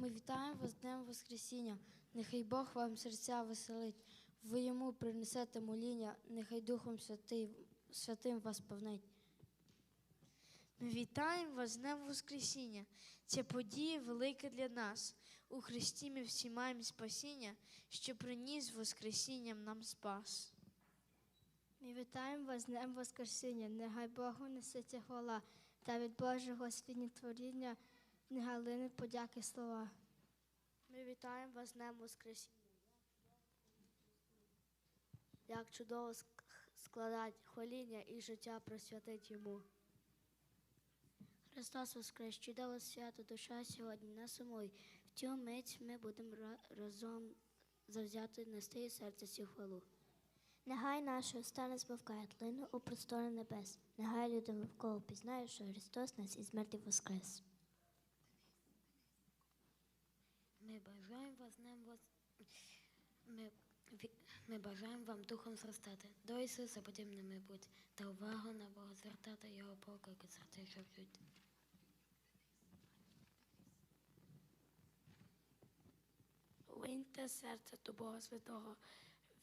Ми вітаємо вас Днем Воскресіння. Нехай Бог вам серця веселить. Ви йому принесете моління, нехай Духом Святий, Святим вас повнить. Ми вітаємо вас Днем Воскресіння. Ця подія велика для нас. У Христі ми всі маємо спасіння, що приніс Воскресінням нам спас. Ми вітаємо вас Днем Воскресіння. Нехай Богу несеться хвала та від Божого свіднітворіння нехай лине подяки слова. Ми вітаємо вас з Днем Воскресіння. Як чудово ск- складать хваління і життя присвятить йому. Христос Воскрес, чудове свято, душа сьогодні не сумуй. В цю мить ми будемо разом завзято нести і серце сю хвалу. Нехай наші уста не збавкають лину у простори небес. Нехай люди навколо пізнають, що Христос нас із мертвих воскрес. Ми бажаємо вас днем вас. Ми, ми бажаємо вам духом зростати, до Ісуса подібними будь, та увагу на Бога звертати Його поклики серця, що вчуть. Линьте серце до Бога Святого.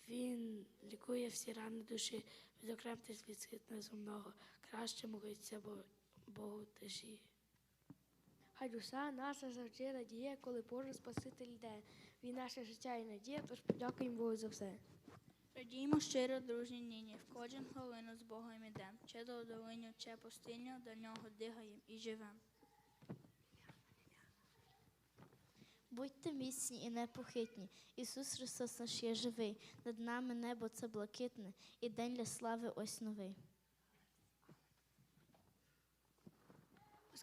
Він лікує всі рани душі, відокремтесь від світ неземного. Краще молиться Бо- Богу тиші. Хай душа наша завжди радіє, коли Божий Спаситель йде. Він наше життя і надія, тож подякуємо Богу за все. Радіємо щиро, дружні нині, в кожен хвилину з Богом ідем, чи до долиню, чи пустиню, до нього дигаєм і живем. Будьте міцні і непохитні. Ісус Христос наш є живий. Над нами небо це блакитне, і день для слави ось новий.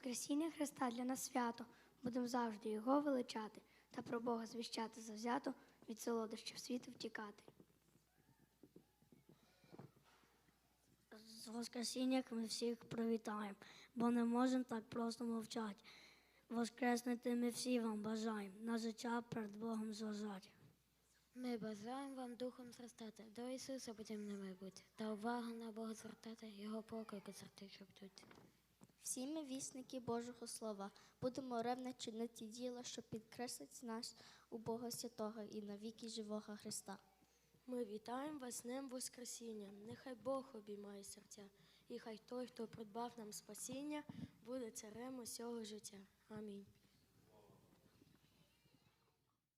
Воскресіння Христа для нас свято. Будемо завжди Його величати та про Бога звіщати завзято, від солодощів світу втікати. З Воскресіння ми всіх привітаємо, бо не можемо так просто мовчати. Воскреснути ми всі вам бажаємо, на життя перед Богом зважати. Ми бажаємо вам духом зростати, до Ісуса подібними будь, та увагу на Бога звертати Його поклики серця, що вчуть. Всі ми вісники Божого Слова, будемо ревно чинити діла, що підкреслить нас у Бога Святого і навіки живого Христа. Ми вітаємо вас Днем Воскресіння. Нехай Бог обіймає серця, і хай той, хто придбав нам спасіння, буде царем усього життя. Амінь.